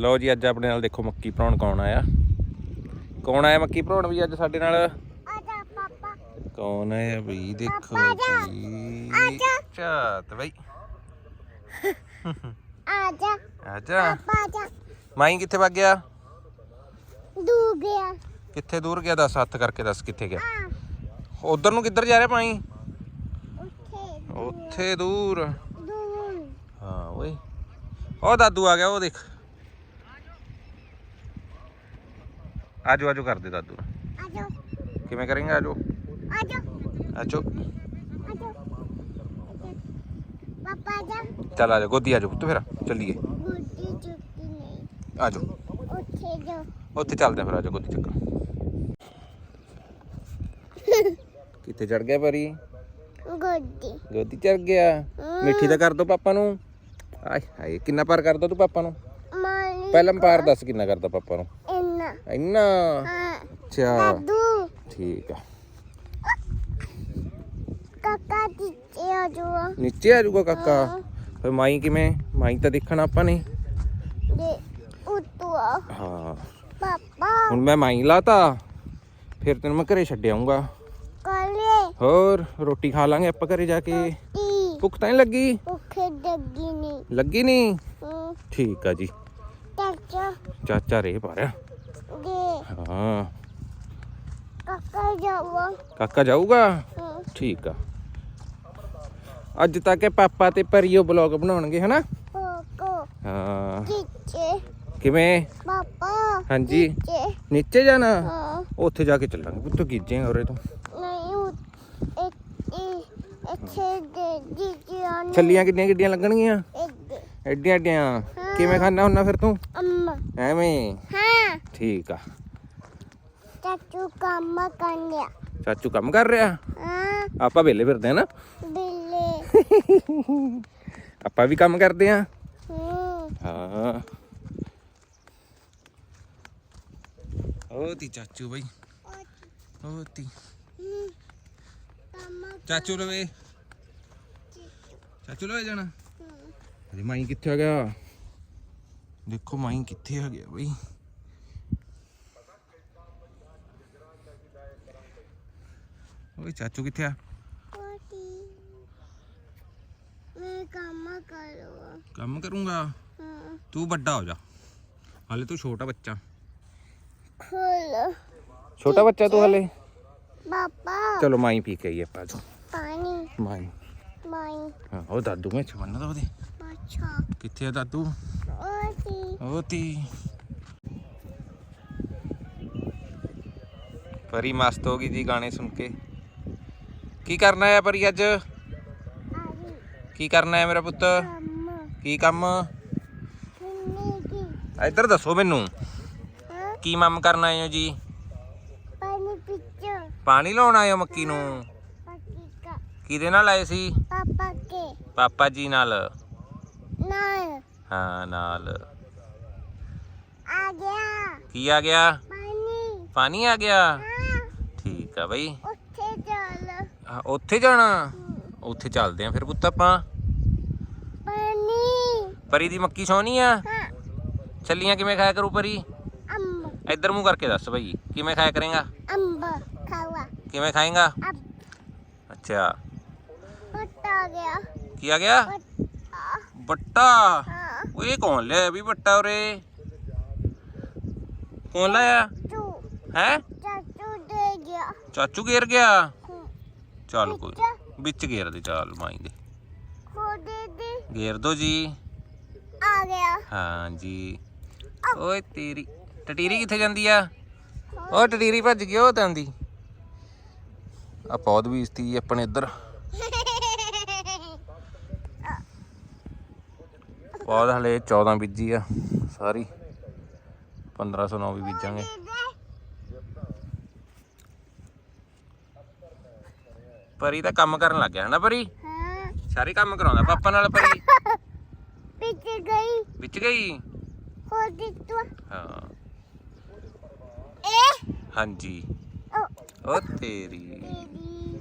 ਲਓ ਜੀ ਅੱਜ ਆਪਣੇ ਨਾਲ ਦੇਖੋ ਮੱਕੀ ਭਰਾਉਣ ਕੌਣ ਆਇਆ। ਕੌਣ ਆਇਆ ਮੱਕੀ ਭਰਾਉਣ ਵੀ ਅੱਜ ਸਾਡੇ ਨਾਲ? ਆਜਾ ਪਾਪਾ। ਕੌਣ ਆਇਆ ਬਈ ਦੇਖੋ ਜਾ। ਜੀ। ਆਜਾ। ਚਾਤ ਬਈ। ਆਜਾ। ਆਜਾ। ਪਾਪਾ ਜਾ ਮਾਈ ਕਿੱਥੇ ਵਗ ਗਿਆ? ਦੂ ਗਿਆ। ਕਿੱਥੇ ਦੂਰ ਗਿਆ? ਦੱਸ ਹੱਥ ਕਰਕੇ ਦੱਸ ਕਿੱਥੇ ਗਿਆ? ਉਧਰ ਨੂੰ ਕਿੱਧਰ ਜਾ ਰਿਹਾ ਮਾਈ? ਉੱਥੇ ਦੂਰ। ਦੂਰ। ਹਾਂ ਓਏ। ਉਹ ਦਾਦੂ ਆ ਗਿਆ ਉਹ ਦੇਖ। ਆਜੋ ਆਜੋ ਕਰ ਦੇ ਦਾਦੂ। ਆਜਾ। ਕਿਵੇਂ ਕਰਾਂਗੇ? ਆਜੋ। ਆਜਾ। ਆਜੋ। ਪਾਪਾ ਜਾ। ਚੱਲ ਆਜੋ ਗੋਦੀ ਆਜੋ ਪੁੱਤ ਫਿਰ ਚੱਲੀਏ। ਗੁੱਡੀ ਚੁੱਕੀ ਨਹੀਂ। ਆਜੋ। ਉੱਥੇ ਜਾ। ਉੱਥੇ ਚੱਲਦੇ ਫਿਰ ਆਜੋ ਗੋਦੀ ਚੱਕਰ ਕਿੱਥੇ ਚੜ ਗਿਆ ਪਰੀ? ਗੁੱਡੀ ਗੋਦੀ ਚੜ ਗਿਆ। ਮਿੱਠੀ ਤਾਂ ਕਰ ਦੋ ਪਾਪਾ ਨੂੰ। ਆਏ ਹਾਏ ਕਿੰਨਾ ਪਾਰ ਕਰਦਾ ਤੂੰ ਪਾਪਾ ਨੂੰ? ਪਹਿਲਾਂ ਪਾਰ ਦੱਸ ਕਿੰਨਾ ਕਰਦਾ ਪਾਪਾ ਨੂੰ? ਇੰਨਾ? ਅੱਛਾ। ਦਾਦੂ। ਠੀਕ ਆ। ਕਾਕਾ ਦਿੱਤੇ ਆ ਜੋ ਨੀਚੇ ਆ ਜਾਊਗਾ ਕਾਕਾ? ਫਿਰ ਮਾਈ ਕਿਵੇਂ? ਮਾਈ ਤਾਂ ਦੇਖਣਾ ਆਪਾਂ ਨੇ। ਦੇ ਉਤਵਾ ਹਾਂ। ਪਾਪਾ। ਹੁਣ ਮੈਂ ਮਾਈ ਲਾਤਾ। ਫਿਰ ਤੈਨੂੰ ਮੈਂ ਘਰੇ ਛੱਡ ਆਉਂਗਾ ਕਾਲੇ। ਹੋਰ ਰੋਟੀ ਖਾ ਲਾਂਗੇ ਆਪਾਂ ਘਰੇ ਜਾ ਕੇ। ਭੁੱਖ ਤਾਂ ਨਹੀਂ ਲੱਗੀ? ਉਖੇ ਡੱਗੀ ਨਹੀਂ ਲੱਗੀ ਨਹੀਂ ਠੀਕ ਆ ਜੀ। ਚਾਚਾ। ਚਾਚਾ ਰੇ ਪਾਰਿਆ ਦੇ ਹਾਂ। ਕਾਕਾ ਜਾਊਗਾ। ਠੀਕ ਆ। ਅੱਜ ਤੱਕ ਇਹ ਪਾਪਾ ਤੇ ਪਰੀਓ ਬਲੌਗ ਬਣਾਉਣਗੇ ਹਨਾ? ਹਾਂ। ਕਿਵੇਂ? ਪਾਪਾ ਹਾਂਜੀ। ਨੀਚੇ। ਜਾਣਾ? ਹਾਂ। ਉੱਥੇ ਜਾ ਕੇ ਚੱਲਾਂਗੇ ਪੁੱਤ ਗਿੱਜੇਗਾ ਉਰੇ ਤੋਂ। ਨਹੀਂ ਛੱਲੀਆਂ ਕਿੰਨੀਆਂ ਕਿੱਡੀਆਂ ਲੱਗਣਗੀਆਂ? ਐਡੀਆਂ ਐਡੀਆਂ। ਕਿਵੇਂ ਖਾਣਾ ਹੁੰਦਾ ਫਿਰ ਤੂੰ? ਐਵੇਂ। ਹਾਂ। ਠੀਕ ਆ। ਚਾਚੂ ਕੰਮ ਕੰਨਿਆ ਚਾਚੂ ਕੰਮ ਕਰ ਰਿਹਾ? ਹਾਂ। ਆਪਾਂ ਵਿਹਲੇ ਫਿਰਦੇ ਆ ਨਾ। ਬਿੱਲੇ ਆਪਾਂ ਵੀ ਕੰਮ ਕਰਦੇ ਆ ਹਾਂ। ਉਹ ਤੀ ਚਾਚੂ ਬਈ। ਤੀ। ਕੰਮ ਚਾਚੂ ਲਵੇ। ਚਾਚੂ ਲਵੇ ਜਾਣਾ। ਅਰੇ ਮਾਈ ਕਿੱਥੇ ਆ ਗਿਆ? ਦੇਖੋ ਮਾਈ ਕਿੱਥੇ ਆ ਗਿਆ ਬਈ। ਓਏ ਚਾਚੂ ਕਿੱਥੇ ਆ? ਕੋਟੀ ਮੈਂ ਕੰਮ ਕਰੂੰ ਕੰਮ ਕਰੂੰਗਾ? ਹਾਂ। ਤੂੰ ਵੱਡਾ ਹੋ ਜਾ। ਹਾਲੇ ਤੂੰ ਛੋਟਾ ਬੱਚਾ। ਖੋਲ। ਛੋਟਾ ਬੱਚਾ ਤੂੰ ਹਾਲੇ? ਪਾਪਾ। ਚਲੋ ਮਾਈ ਪੀ ਕੇ ਆਈਏ ਆਪਾਂ ਜੋ ਪਾਣੀ। ਮਾਈ। ਮਾਈ। ਹਾਂ ਉਹ ਦਾਦੂ ਮੈਂ ਚਵੰਨਾ ਦਾ ਉਹਦੇ। ਅੱਛਾ। ਕਿੱਥੇ ਆ ਦਾਦੂ? ਓਟੀ ਉਹ ਤੀ ਪਰੀ ਮਸਤ ਹੋ ਗਈ ਜੀ ਗਾਣੇ ਸੁਣ ਕੇ। ਕੀ ਕਰਨਾ ਹੈ ਪਰੀ ਅੱਜ? ਕੀ ਕਰਨਾ ਹੈ ਮੇਰਾ ਪੁੱਤ? ਕੀ ਕੰਮ? ਇੱਧਰ ਦੱਸੋ ਮੈਨੂੰ। ਕੀ ਮਮ ਕਰਨ ਆਏ ਹੋ ਜੀ? ਪਾਣੀ ਪਿੱਛੇ ਪਾਣੀ ਲਾਉਣ ਆਏ ਹੋ ਮੱਕੀ ਨੂੰ? ਕਿਹਦੇ ਨਾਲ ਆਏ ਸੀ? ਪਾਪਾ ਕੇ ਪਾਪਾ ਜੀ ਨਾਲ ਨਾਲ। ਹਾਂ ਨਾਲ। ਆ ਗਿਆ। ਕੀ ਆ ਗਿਆ? ਪਾਣੀ। ਪਾਣੀ ਆ ਗਿਆ? ਹਾਂ। ਠੀਕ ਆ ਬਈ। ਆ, ਉੱਥੇ ਜਾਣਾ? ਉੱਥੇ ਚੱਲਦੇ ਆ ਫਿਰ ਪੁੱਤ ਆਪਾਂ। ਪਾਣੀ ਪਰੀ ਦੀ ਮੱਕੀ ਸੋਹਣੀ ਆ? ਹਾਂ। ਛੱਲੀਆਂ ਕਿਵੇਂ ਖਾਇਆ ਕਰੂ ਪਰੀ? ਅੰਬ। ਇੱਧਰ ਮੂੰਹ ਕਰਕੇ ਦੱਸ ਬਈ ਕਿਵੇਂ ਖਾਇਆ ਕਰੇਗਾ? ਅੰਬ ਖਾਵਾ ਕਿਵੇਂ ਖਾਏਗਾ? ਅਬ। ਅੱਛਾ। ਪੱਤਾ ਗਿਆ। ਕੀ ਆ ਗਿਆ? ਬੱਟਾ? ਹਾਂ। ਉਹ ਇਹ ਕੌਣ ਲਿਆ ਵੀ ਬੱਟਾ ਉਰੇ? ਕੌਣ ਲਾਇਆ? ਤੂੰ ਹੈ? ਚਾਚੂ ਦੇ ਗਿਆ। ਚਾਚੂ ਘੇਰ ਗਿਆ? ਚੱਲ ਕੋਈ ਵਿੱਚ ਘੇਰ ਦੇ ਚੱਲ ਮਾਈ ਦੇ। ਖੋਦੇ ਦੇ। ਘੇਰ ਦੋ ਜੀ। ਆ ਗਿਆ। ਹਾਂ ਜੀ। ਓਏ ਤੇਰੀ ਟਟੀਰੀ ਕਿੱਥੇ ਜਾਂਦੀ ਆ? ਓ ਟਟੀਰੀ ਭੱਜ ਗਈ ਉਹ ਤਾਂ ਆਂਦੀ ਆ ਪੌਦ ਵੀ ਇਸਤੀ ਆਪਣੇ ਇੱਧਰ। ਪੌਦ ਹਲੇ 14 ਬੀਜੀ ਆ। ਸਾਰੀ। 1509 ਵੀ ਬੀਜਾਂਗੇ। ਪਰੀ ਤਾਂ ਕੰਮ ਕਰਨ ਲੱਗ ਗਿਆ ਨਾ ਪਰੀ? ਹਾਂ। ਸਾਰੇ ਕੰਮ ਕਰਾਉਂਦਾ ਪਾਪਾ ਨਾਲ ਪਰੀ? ਪਿੱਛੇ ਗਈ। ਵਿੱਚ ਗਈ? ਖੋਦੀ ਤੂੰ ਹਾਂ। ਇਹ? ਹਾਂਜੀ। ਉਹ। ਤੇਰੀ। ਤੇਰੀ।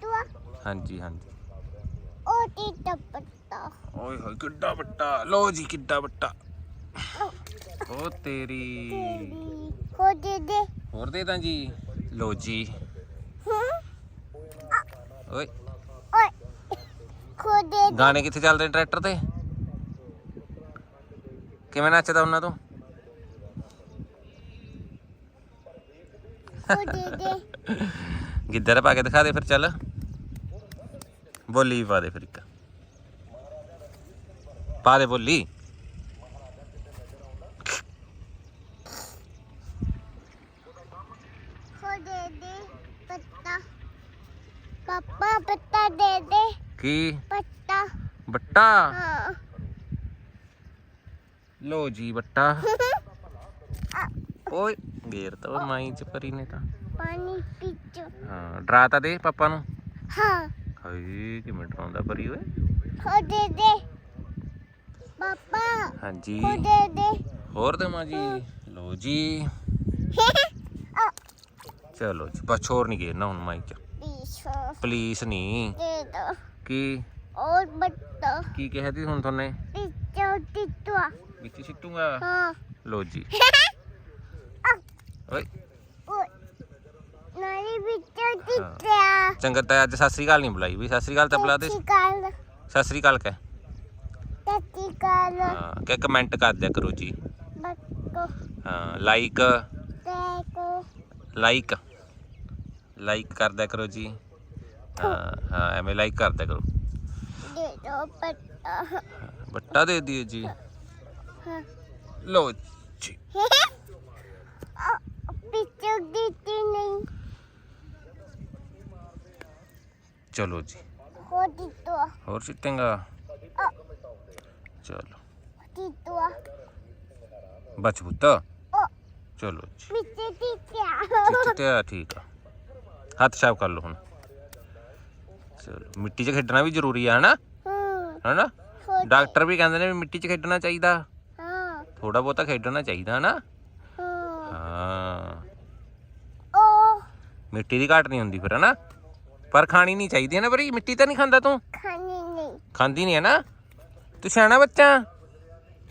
ਤੂੰ ਹਾਂਜੀ ਹਾਂਜੀ। ਉਹ ਟੀ ਟਪਟਾ ਓਏ ਹੋਏ ਕਿੱਡਾ ਵੱਡਾ। ਲੋ ਜੀ ਕਿੱਡਾ ਵੱਡਾ। ਉਹ। ਤੇਰੀ। ਤੇਰੀ। ਹੋ ਦੇ ਦੇ। ਹੋਰ ਦੇ ਤਾਂ ਜੀ। ਲੋ ਜੀ। ਹੂੰ। ਓਏ। ਓਏ। ਗਾਣੇ ਕਿੱਥੇ ਚੱਲਦੇ ਨੇ ਟਰੈਕਟਰ ਤੇ? ਕਿਵੇਂ ਨੱਚਦਾ ਉਹਨਾਂ ਤੋਂ? ਖੋ ਦੇ ਦੇ। ਗਿੱਧਰ ਪਾ ਕੇ ਦਿਖਾ ਦੇ ਫਿਰ ਚੱਲ। ਬੋਲੀ ਪਾ ਦੇ ਫਿਰ ਇੱਕ। ਪਾ ਦੇ ਬੋਲੀ ਖੋ ਦੇ ਦੇ ਪੱਤਾ ਪਾਪਾ ਪੱਤਾ ਦੇ ਦੇ ਕੀ? ਬੱਟਾ? ਹਾਂ। ਲੋ ਜੀ ਬੱਟਾ। ਓਏ ਗੇਰ ਤਾਂ ਮਾਈ ਚ ਪਰੀ ਨੇ ਤਾਂ। ਪਾਣੀ ਪੀਚੋ। ਹਾਂ ਡਰਾ ਤਾਂ ਦੇ ਪਾਪਾ ਨੂੰ। ਹਾਂ। ਹਾਏ ਕਿਵੇਂ ਡਰਾਉਂਦਾ ਪਰੀ ਓਏ। ਖੋ ਦੇ। ਦੇ ਪਾਪਾ ਹਾਂਜੀ। ਖੋ ਦੇ। ਦੇ ਹੋਰ ਦੇਵਾਂ ਜੀ? ਲੋ ਜੀ। ਚਲੋ ਜੀ ਬਸ ਛੋਰ ਨਹੀਂ ਗੇਰਨਾ ਹੁਣ ਮਾਈ ਚ। ਪਲੀਸ ਨਹੀਂ ਦੇ ਦੋ। ਕੀ ਔਰ ਬੱਤਾ ਕੀ ਕਿਹਾ ਤੀ ਹੁਣ ਤੁਹਾਨੇ ਪੀਚੋ ਟਿੱਟਵਾ ਵਿੱਚ ਸਿੱਟੂਗਾ ਹਾਂ ਲੋ ਜੀ ਓਏ ਓਏ ਨਾਲੀ ਵਿੱਚੋਂ ਟਿੱਟਿਆ ਚੰਗਾ ਤਾਂ ਅੱਜ ਸਤਿ ਸ੍ਰੀ ਅਕਾਲ ਨਹੀਂ ਬੁਲਾਈ ਵੀ ਸਤਿ ਸ੍ਰੀ ਅਕਾਲ ਤਾਂ ਬੁਲਾ ਦੇ ਕਾਲ ਸਤਿ ਸ੍ਰੀ ਅਕਾਲ ਕਹਿ ਤੱਤੀ ਕਾਲ ਹਾਂ ਕਿ ਕਮੈਂਟ ਕਰ ਦਿਆ ਕਰੋ ਜੀ ਬੱਕੋ ਹਾਂ ਲਾਈਕ ਤੇਕੋ ਲਾਈਕ ਲਾਈਕ ਕਰ ਦਿਆ ਕਰੋ ਜੀ ਹਾਂ ਹਾਂ ਐਵੇਂ ਲਾਈਕ ਕਰ ਦਿਆ ਕਰੋ ਦੇ ਦੋ ਪੱਤਾ ਬੱਟਾ ਦੇ ਦਿਓ ਜੀ ਹਾਂ ਲੋ ਜੀ ਪਿੱਛੋਂ ਦਿੱਤੀ ਨਹੀਂ ਚਲੋ ਜੀ ਹੋ ਟਿੱਟਵਾ ਹੋਰ ਸਿੱਟੇਗਾ ਆ ਚਲੋ ਟਿੱਟਵਾ ਬਚ ਪੁੱਤ ਓ ਚਲੋ ਜੀ ਪਿੱਛੇ ਟਿੱਟਿਆ ਠੀਕ ਤੇ ਆ ਠੀਕ ਆ ਹੱਥ ਸਾਫ਼ ਕਰ ਲਓ ਹੁਣ ਚਲੋ ਮਿੱਟੀ 'ਚ ਖੇਡਣਾ ਵੀ ਜ਼ਰੂਰੀ ਆ ਹਨਾ? ਹੂੰ। ਹਨਾ? ਡਾਕਟਰ ਵੀ ਕਹਿੰਦੇ ਨੇ ਵੀ ਮਿੱਟੀ 'ਚ ਖੇਡਣਾ ਚਾਹੀਦਾ। ਹਾਂ। ਥੋੜਾ ਬਹੁਤਾ ਖੇਡਣਾ ਚਾਹੀਦਾ ਹਨਾ? ਹਾਂ। ਮਿੱਟੀ ਦੀ ਘਾਟ ਨਹੀਂ ਹੁੰਦੀ ਫਿਰ ਹਨਾ? ਪਰ ਖਾਣੀ ਨਹੀਂ ਚਾਹੀਦੀ ਹੈ ਨਾ ਬਰੀ? ਮਿੱਟੀ ਤਾਂ ਨਹੀਂ ਖਾਂਦਾ ਤੂੰ? ਖਾਣੀ ਨਹੀਂ। ਖਾਂਦੀ ਨਹੀਂ ਹੈ ਨਾ ਤੂੰ ਸਿਆਣਾ ਬੱਚਾ?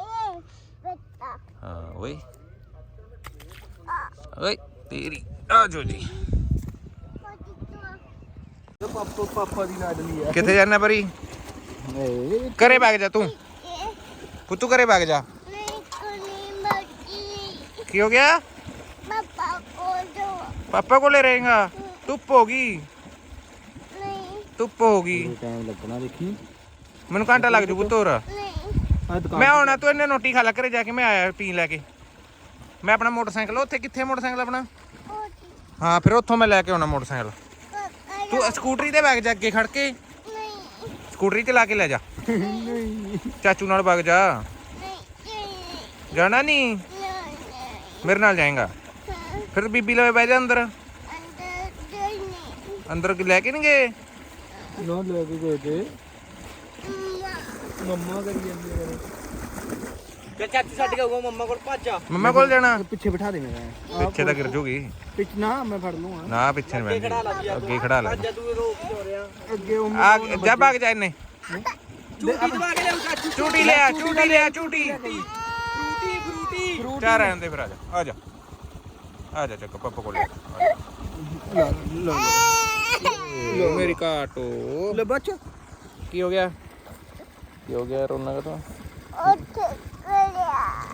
ਇਹ ਬੱਤਾ ਹਾਂ ਓਏ। ਓਏ ਤੇਰੀ। ਆ ਜੋ ਜੀ। ਪਾਪਾ ਪਾਪਾ ਦੀ ਲਾਡਲੀ ਆ। ਕਿੱਥੇ ਜਾਣਾ ਬਰੀ ਏ ਘਰੇ ਭਾਗ ਜਾ ਤੂੰ। ਪੁੱਤੂ ਘਰੇ ਭਾਗ ਜਾ। ਕੁਲੀ ਕੀ ਹੋ ਗਿਆ? ਪਾਪਾ ਕੋ ਦੋ ਪਾਪਾ ਕੋਲੇ ਰਹੇਗਾ। ਧੁੱਪ ਹੋ ਗਈ। ਨਹੀਂ ਧੁੱਪ ਹੋ ਗਈ। ਟਾਈਮ ਲੱਗਣਾ ਦੇਖੀ। ਮੈਨੂੰ ਘੰਟਾ ਲੱਗ ਜੂ ਪੁੱਤ ਹੋਰ। ਮੈਂ ਆਉਣਾ ਤੂੰ ਇਹਨੇ ਰੋਟੀ ਖਾ ਲੈ ਘਰੇ ਜਾ ਕੇ ਮੈਂ ਆਇਆ ਪੀਣ ਲੈ ਕੇ। ਮੈਂ ਆਪਣਾ ਮੋਟਰਸਾਈਕਲ ਉੱਥੇ ਕਿੱਥੇ ਮੋਟਰਸਾਈਕਲ ਆਪਣਾ? ਹੋ ਫਿਰ ਉੱਥੋਂ ਮੈਂ ਲੈ ਕੇ ਆਉਣਾ ਮੋਟਰਸਾਈਕਲ। ਤੂੰ ਸਕੂਟਰੀ ਤੇ ਬੈਗ ਜਾ ਅੱਗੇ ਖੜ ਕੇ। ਨਹੀਂ। ਸਕੂਟਰੀ ਚਲਾ ਕੇ ਲੈ ਜਾ। ਨਹੀਂ। ਚਾਚੂ ਨਾਲ ਵਗ ਜਾ। ਜਾਣਾ ਨਹੀਂ। ਮੇਰੇ ਨਾਲ ਜਾਏਗਾ। ਫਿਰ ਬੀਬੀ ਲਵੇ ਬਹਿ ਜਾ ਅੰਦਰ। ਅੰਦਰ ਲੈ ਕੇ ਨਹੀਂ ਗਏ? ਨੋ ਲੈ ਕੇ ਗਏ ਤੇ। ਮੰਮਾ। ਮੰਮਾ ਕਰੀ ਜਾਂਦੀ ਹੈ ਤੇ ਚਾਚੀ ਛੱਡ ਕੇ ਆਊਗਾ ਮੰਮਾ ਕੋਲ ਭੱਜ ਆ ਮੰਮਾ ਕੋਲ ਜਾਣਾ। ਪਿੱਛੇ ਬਿਠਾ ਦੇ ਮੇਰਾ। ਪਿੱਛੇ ਤਾਂ ਗਿਰ ਜੂਗੀ। ਪਿੱਛ ਨਾ ਮੈਂ ਫੜ ਲੂੰਗਾ ਨਾ ਪਿੱਛੇ ਬੈਠੀ ਅੱਗੇ ਖੜਾ ਲੈ ਅੱਜ ਤੂੰ। ਰੋਕ ਕਿਉਂ ਰਿਹਾ। ਅੱਗੇ ਉਹ ਆ ਜਾ ਭਾਗ ਜਾ ਇਹਨੇ ਝੂਟੀ ਦਵਾ ਕੇ ਲਿਆਉ ਚਾਚੂ। ਝੂਟੀ ਲਿਆ ਝੂਟੀ ਲਿਆ ਝੂਟੀ ਫਰੂਟੀ ਫਰੂਟੀ ਚਾਰ ਰਹਿਣ ਦੇ ਫਿਰ ਆ ਜਾ। ਆ ਜਾ। ਆ ਜਾ ਚੱਕ ਪਾਪਾ ਕੋਲ। ਆ। ਲੈ ਲੋ। ਮੇਰੀ ਕਾਟੋ। ਲੈ ਬੱਚ। ਕੀ ਹੋ ਗਿਆ? ਕੀ ਹੋ ਗਿਆ? ਰੋਣਾ ਕਾ ਤੂੰ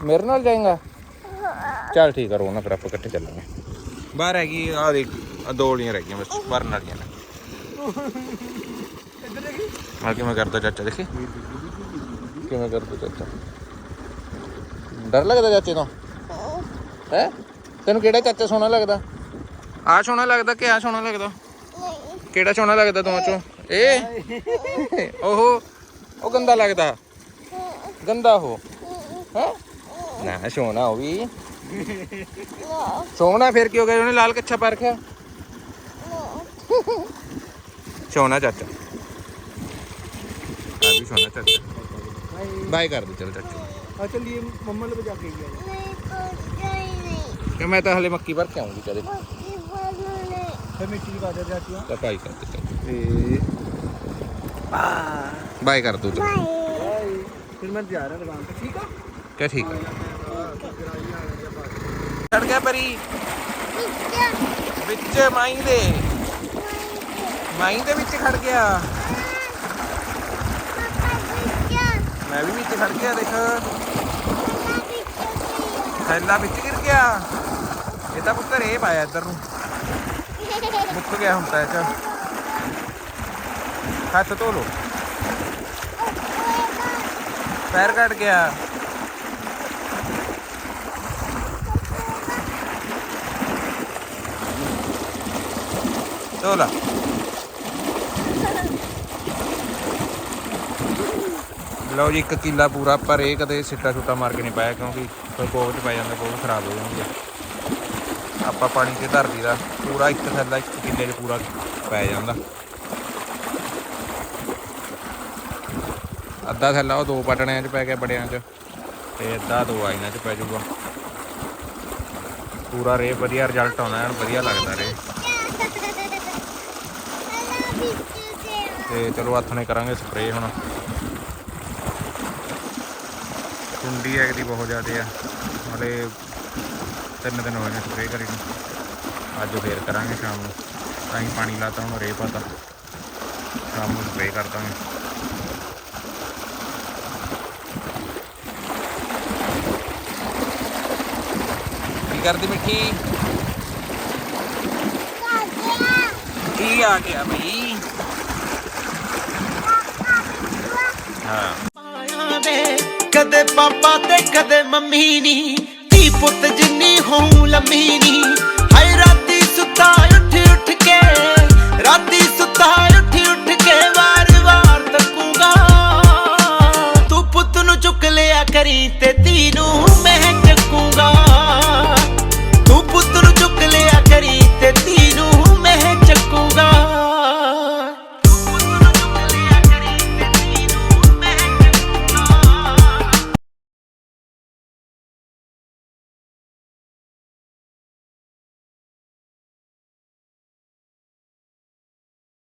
ਮੇਰੇ ਨਾਲ ਜਾਏਗਾ? ਚੱਲ ਠੀਕ ਆ ਰੋਣਾ ਫਿਰ ਆਪਾਂ ਇਕੱਠੇ ਚੱਲਾਂਗੇ। ਬਾਹਰ ਹੈਗੀ ਆ ਦੇਖ ਆ ਦੋ ਗੋਲੀਆਂ ਰਹਿ ਗਈਆਂ ਬਸ ਭਰਨ ਵਾਲੀਆਂ ਨੇ ਆ ਕਿਵੇਂ ਕਰਦਾ ਚਾਚਾ ਦੇਖੀ? ਕਿਵੇਂ ਕਰਦਾ ਚਾਚਾ? ਡਰ ਲੱਗਦਾ ਚਾਚੇ ਤੋਂ? ਹੈ? ਤੈਨੂੰ ਕਿਹੜਾ ਚਾਚਾ ਸੋਹਣਾ ਲੱਗਦਾ? ਆ ਸੋਹਣਾ ਲੱਗਦਾ ਕਿ ਆ ਸੋਹਣਾ ਲੱਗਦਾ? ਨਹੀਂ ਕਿਹੜਾ ਸੋਹਣਾ ਲੱਗਦਾ ਦੋਵਾਂ ਚੋਂ? ਇਹ ਓਹੋ ਉਹ ਗੰਦਾ ਲੱਗਦਾ। ਗੰਦਾ ਉਹ। ਹੈ? ਨਾ ਸੋਹਣਾ ਉਹ ਵੀ ਸੋਹਣਾ ਫਿਰ ਕੀ ਹੋ ਗਿਆ ਉਹਨੇ ਲਾਲ ਕੱਛਾ ਪਾ ਰੱਖਿਆ ਸੋਹਣਾ ਚਾਚਾ ਆ ਵੀ ਸੋਹਣਾ ਚਾਚਾ ਬਾਏ ਕਰ ਦੇ ਚਲ ਚਾਚੂ ਆ ਚੱਲੀਏ ਮੰਮਾ ਨੂੰ ਵਜਾ ਕੇ ਗਿਆ ਨਹੀਂ ਕੋਈ ਨਹੀਂ ਕਿ ਮੈਂ ਤਾਂ ਹਲੇ ਮੱਕੀ ਭਰ ਕੇ ਆਉਂਗੀ ਕਦੇ ਮੱਕੀ ਬੋਲੂ ਨਹੀਂ ਫਿਰ ਮਿੱਟੀ ਦੀ ਬਾਜਾ ਚਾਚੂ ਤਾਂ ਬਾਈ ਕਰ ਦੇ ਚਾਚੂ ਏ ਬਾਏ ਕਰ ਦੋ ਬਾਏ ਫਿਰ ਮੈਂ ਜਾ ਰਿਹਾ ਦੁਕਾਨ ਤੇ ਠੀਕ ਆ ਕਿ ਠੀਕ? ਹੈ ਛੱਡ ਗਿਆ ਪਰੀ। ਵਿੱਚ ਮਾਈ ਦੇ। ਮਾਈ ਦੇ ਵਿੱਚ ਖੜ ਗਿਆ। ਮੈਂ ਵੀ ਵਿੱਚ ਖੜ ਗਿਆ, ਦੇਖ। ਵਿੱਚ ਥੈਲਾ ਵਿੱਚ ਗਿਰ ਗਿਆ। ਇਹ ਤਾਂ ਪੁੱਤਰ ਇਹ ਪਾਇਆ ਇੱਧਰ ਨੂੰ। ਮੁੱਕ ਗਿਆ ਹੁਣ ਤਾਂ ਇਹ ਚ ਹੱਥ ਧੋ ਲੋ ਪੈਰ ਕੱਟ ਗਿਆ। ਧੋ ਲਓ ਜੀ, ਇੱਕ ਕਿੱਲਾ ਪੂਰਾ ਪਰ ਇਹ ਕਦੇ ਸਿੱਟਾ ਸੁੱਟਾ ਮਾਰ ਕੇ ਨਹੀਂ ਪਾਇਆ, ਕਿਉਂਕਿ ਕੋਈ ਕੋਹ ਚ ਪੈ ਜਾਂਦਾ, ਬਹੁਤ ਖਰਾਬ ਹੋ ਜਾਂਦੀ ਆ। ਆਪਾਂ ਪਾਣੀ ਤੇ ਧਰਦੀ ਦਾ ਪੂਰਾ ਇੱਕ ਥੱਲਾ, ਇੱਕ ਕਿੱਲੇ 'ਚ ਪੂਰਾ ਪੈ ਜਾਂਦਾ। ਅੱਧਾ ਥੱਲਾ ਉਹ ਦੋ ਪਟਣਿਆਂ 'ਚ ਪੈ ਗਿਆ, ਬੜਿਆਂ 'ਚ। ਤੇ ਅੱਧਾ ਦੋ ਆਈਨਾਂ 'ਚ ਪੈ ਜਾਊਗਾ। ਪੂਰਾ ਰੇ ਵਧੀਆ ਰਿਜ਼ਲਟ ਆਉਂਦਾ, ਐਨ ਵਧੀਆ ਲੱਗਦਾ ਰੇ ਤੇ ਚਲੋ ਹੱਥ ਨੇ ਕਰਾਂਗੇ ਸਪਰੇਅ ਹੁਣ। ਕੁੰਡੀ ਹੈ ਦੀ ਬਹੁਤ ਜ਼ਿਆਦੇ ਆ। ਹਲੇ ਤਿੰਨ ਦਿਨ ਹੋਏ ਨੇ ਸਪਰੇਅ ਕਰੀ ਨੂੰ। ਅੱਜ ਫੇਰ ਕਰਾਂਗੇ ਸ਼ਾਮ ਨੂੰ। ਤਾਂ ਹੀ ਪਾਣੀ ਲਾਤਾ ਹੁਣ ਰੇ ਪਤਾ। ਸ਼ਾਮ ਨੂੰ ਸਪਰੇਅ ਕਰ ਦਾਂਗੇ। ਕੀ ਕਰਦੀ ਮਿੱਠੀ? ਕੀ ਆ ਗਿਆ ਬਈ ਹਾਂ ਆਇਆ ਵੇ ਕਦੇ ਪਾਪਾ ਤੇ ਕਦੇ ਮੰਮੀ ਨੀ, ਧੀ ਪੁੱਤ ਜਿੰਨੀ ਹੋਂ ਲੰਮੀ ਨੀ। ਹਾਏ, ਰਾਤੀ ਸੁੱਤਾ ਉੱਠ ਉੱਠ ਕੇ, ਰਾਤੀ ਸੁੱਤਾ ਉੱਠ ਉੱਠ ਕੇ ਵਾਰ ਵਾਰ ਤੱਕੂਗਾ। ਤੂੰ ਪੁੱਤ ਨੂੰ ਚੁੱਕ ਲਿਆ ਕਰੀ ਤੇ ਧੀ ਨੂੰ।